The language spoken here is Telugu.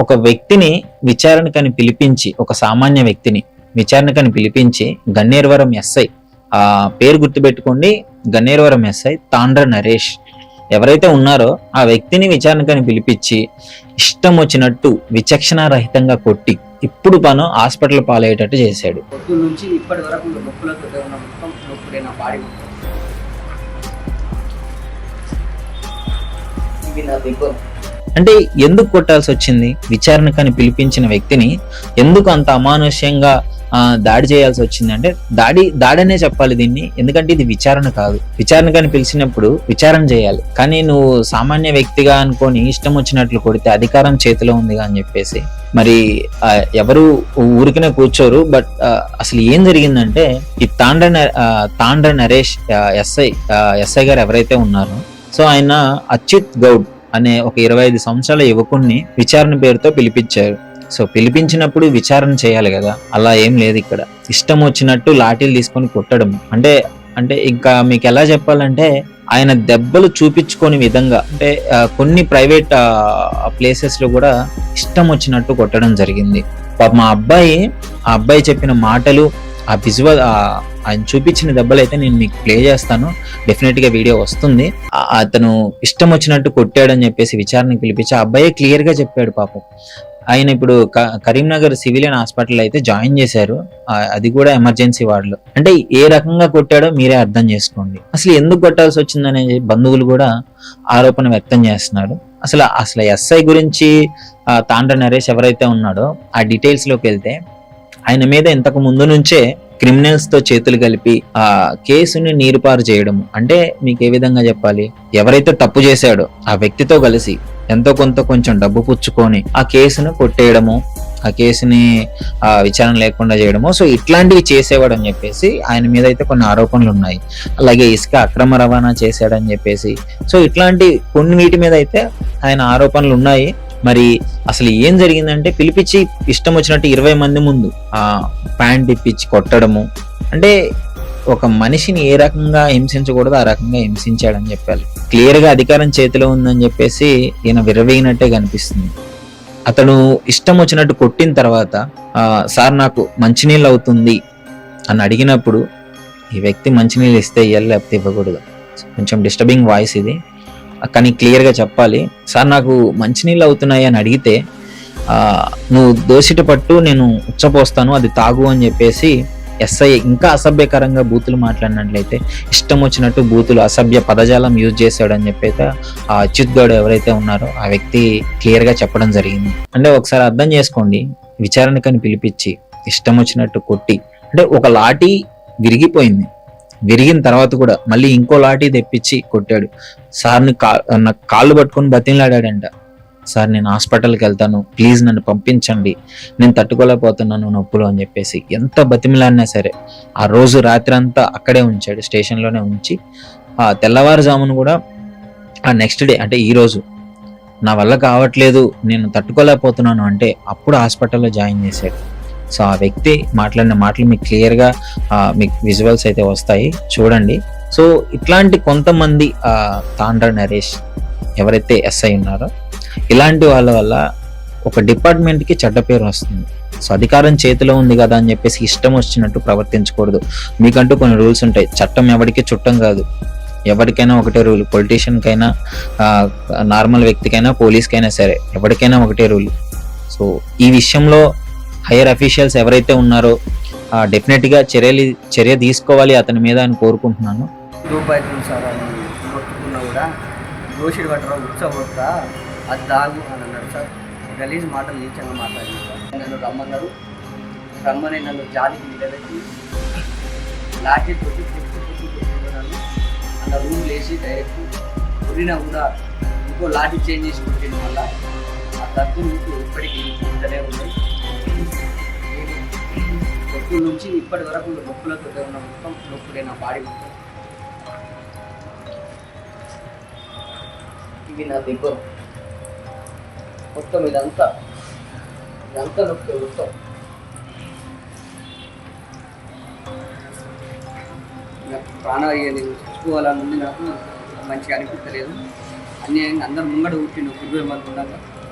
ఒక వ్యక్తిని విచారణకని పిలిపించి ఒక సామాన్య వ్యక్తిని విచారణకని పిలిపించి గన్నేరువరం ఎస్ఐ ఆ పేరు గుర్తుపెట్టుకోండి గన్నేరువరం ఎస్ఐ తాండ్ర నరేష్. ఎవరైతే ఉన్నారో ఆ వ్యక్తిని విచారణకని పిలిపించి ఇష్టం వచ్చినట్టు విచక్షణారహితంగా కొట్టి ఇప్పుడు పను హాస్పిటల్ పాలయ్యేటట్టు చేశాడు. నుంచి ఇప్పటి వరకు బాడీ ఇవి నా దగ్గర అంటే ఎందుకు కొట్టాల్సి వచ్చింది? విచారణకని పిలిపించిన వ్యక్తిని ఎందుకు అంత అమానుష్యంగా దాడి చేయాల్సి వచ్చింది? అంటే దాడి దాడనే చెప్పాలి దీన్ని. ఎందుకంటే ఇది విచారణ కాదు. విచారణకని పిలిచినప్పుడు విచారణ చేయాలి. కానీ నువ్వు సామాన్య వ్యక్తిగా అనుకొని ఇష్టం వచ్చినట్లు కొడితే అధికారం చేతిలో ఉందిగా అని చెప్పేసి. మరి ఎవరు ఊరికనే కూర్చోరు. బట్ అసలు ఏం జరిగిందంటే ఈ తాండ్ర న- తాండ్ర నరేష్ ఎస్ఐ ఎస్ఐ గారు ఎవరైతే ఉన్నారో సో ఆయన అచ్యుత్ గౌడ్ అనే ఒక ఇరవై ఐదు సంవత్సరాల యువకుణ్ణి విచారణ పేరుతో పిలిపించారు. సో పిలిపించినప్పుడు విచారణ చేయాలి కదా? అలా ఏం లేదు ఇక్కడ. ఇష్టం వచ్చినట్టు లాఠీలు తీసుకొని కొట్టడం. అంటే అంటే ఇంకా మీకు ఎలా చెప్పాలంటే ఆయన దెబ్బలు చూపించుకొని విధంగా అంటే కొన్ని ప్రైవేట్ ప్లేసెస్లో కూడా ఇష్టం వచ్చినట్టు కొట్టడం జరిగింది. మా అబ్బాయి ఆ అబ్బాయి చెప్పిన మాటలు ఆ విజువల్ ఆయన చూపించిన దెబ్బలు అయితే నేను మీకు ప్లే చేస్తాను. డెఫినెట్గా వీడియో వస్తుంది. అతను ఇష్టం వచ్చినట్టు కొట్టాడని చెప్పేసి విచారణకు పిలిపించి ఆ అబ్బాయి క్లియర్గా చెప్పాడు పాపం. ఆయన ఇప్పుడు క- కరీంనగర్ సివిలియన్ హాస్పిటల్ అయితే జాయిన్ చేశారు. అది కూడా ఎమర్జెన్సీ వార్డులో అంటే ఏ రకంగా కొట్టాడో మీరే అర్థం చేసుకోండి. అసలు ఎందుకు కొట్టాల్సి వచ్చిందనే బంధువులు కూడా ఆరోపణ వ్యక్తం చేస్తున్నారు. అసలు అసలు ఎస్ఐ గురించి తాండ్ర నరేష్ ఎవరైతే ఉన్నాడో ఆ డీటెయిల్స్లోకి వెళ్తే ఆయన మీద ఇంతకు ముందు నుంచే క్రిమినల్స్తో చేతులు కలిపి ఆ కేసుని నీరుపారు చేయడం అంటే మీకు ఏ విధంగా చెప్పాలి? ఎవరైతే తప్పు చేశాడో ఆ వ్యక్తితో కలిసి ఎంతో కొంత కొంచెం డబ్బు పుచ్చుకొని ఆ కేసును కొట్టేయడము ఆ కేసుని ఆ విచారణ లేకుండా చేయడము. సో ఇట్లాంటివి చేసేవాడు అని చెప్పేసి ఆయన మీద అయితే కొన్ని ఆరోపణలు ఉన్నాయి. అలాగే ఇసుక అక్రమ రవాణా చేశాడని చెప్పేసి. సో ఇట్లాంటి కొన్ని వీటి మీద అయితే ఆయన ఆరోపణలు ఉన్నాయి. మరి అసలు ఏం జరిగిందంటే పిలిపించి ఇష్టం వచ్చినట్టు ఇరవై మంది ముందు ఆ ప్యాంట్ ఇప్పించి కొట్టడము. అంటే ఒక మనిషిని ఏ రకంగా హింసించకూడదు ఆ రకంగా హింసించాడని చెప్పాలి. క్లియర్గా అధికారం చేతిలో ఉందని చెప్పేసి ఈయన విరవేగినట్టే కనిపిస్తుంది. అతను ఇష్టం వచ్చినట్టు కొట్టిన తర్వాత సార్ నాకు మంచినీళ్ళు అవుతుంది అని అడిగినప్పుడు ఈ వ్యక్తి మంచినీళ్ళు ఇస్తే ఇవ్వాలి లేకపోతే ఇవ్వకూడదు. కొంచెం డిస్టర్బింగ్ వాయిస్ ఇది. కానీ క్లియర్గా చెప్పాలి. సార్ నాకు మంచినీళ్ళు అవుతున్నాయి అని అడిగితే నువ్వు దోసిట పట్టు నేను ఉచ్చపోస్తాను అది తాగు అని చెప్పేసి ఎస్ఐ ఇంకా అసభ్యకరంగా బూతులు మాట్లాడినట్లయితే ఇష్టం వచ్చినట్టు బూతులు అసభ్య పదజాలం యూజ్ చేశాడని చెప్పైతే ఆ అచ్యుత్ గౌడ్ ఎవరైతే ఉన్నారో ఆ వ్యక్తి క్లియర్గా చెప్పడం జరిగింది. అంటే ఒకసారి అర్థం చేసుకోండి విచారణకని పిలిపించి ఇష్టం వచ్చినట్టు కొట్టి అంటే ఒక లాఠీ విరిగిపోయింది. విరిగిన తర్వాత కూడా మళ్ళీ ఇంకో లాఠీ తెప్పించి కొట్టాడు. సార్ని కా నాకు కాళ్ళు పట్టుకొని బతిలాడాడంట సార్ నేను హాస్పిటల్కి వెళ్తాను. ప్లీజ్ నన్ను పంపించండి. నేను తట్టుకోలేకపోతున్నాను నొప్పులు అని చెప్పేసి ఎంత బతిమిలాడినా సరే ఆ రోజు రాత్రి అంతా అక్కడే ఉంచాడు స్టేషన్లోనే ఉంచి. ఆ తెల్లవారుజామును కూడా ఆ నెక్స్ట్ డే అంటే ఈరోజు నా వల్ల కావట్లేదు నేను తట్టుకోలేకపోతున్నాను అంటే అప్పుడు హాస్పిటల్లో జాయిన్ చేశాడు. సో ఆ వ్యక్తి మాట్లాడిన మాటలు మీకు క్లియర్గా మీకు విజువల్స్ అయితే వస్తాయి. చూడండి. సో ఇట్లాంటి కొంతమంది తాండ్ర నరేష్ ఎవరైతే ఎస్ఐ ఉన్నారో ఇలాంటి వాళ్ళ వల్ల ఒక డిపార్ట్మెంట్కి చెడ్డ పేరు వస్తుంది. సో అధికారం చేతిలో ఉంది కదా అని చెప్పేసి ఇష్టం వచ్చినట్టు ప్రవర్తించకూడదు. మీకంటూ కొన్ని రూల్స్ ఉంటాయి. చట్టం ఎవరికి చుట్టం కాదు. ఎవరికైనా ఒకటే రూల్. పొలిటీషియన్కైనా నార్మల్ వ్యక్తికైనా పోలీస్కైనా సరే ఎవరికైనా ఒకటే రూల్. సో ఈ విషయంలో హైయర్ అఫీషియల్స్ ఎవరైతే ఉన్నారో డెఫినెట్గా చర్యలు చర్య తీసుకోవాలి అతని మీద అని కోరుకుంటున్నాను. రూపాయి సార్ కూడా దోషుడు పట్టరా అది దాగు అని అన్నాడు సార్. గలీజ్ మాటలు నీచంగా మాట్లాడింది సార్. నన్ను రమ్మన్నారు. రమ్మని నన్ను జాతికి నిలబెట్టి లాఠీ తోటి పుట్టు నన్ను అన్న రూమ్ లేచి డైరెక్ట్ కొరినా కూడా ఇంకో లాఠీ చేంజ్ చేసి కొట్టిన వల్ల ఆ దగ్గు మీకు ఇప్పటికీ పుట్టలే ఉంది. అప్పటి నుంచి ఇప్పటి వరకు నొప్పులతో ఉన్న మొత్తం నొప్పులే నా బాడీ మొత్తం. ఇవి నా దగ్గర మొత్తం ఇదంతా ఇదంతా నొప్పి మొత్తం. నాకు ప్రాణాలు నేను ఉంది నాకు మంచిగా అనిపించలేదు అన్ని అందరు ముంగడు పుట్టిండు ఇరవై మంది ఉండగా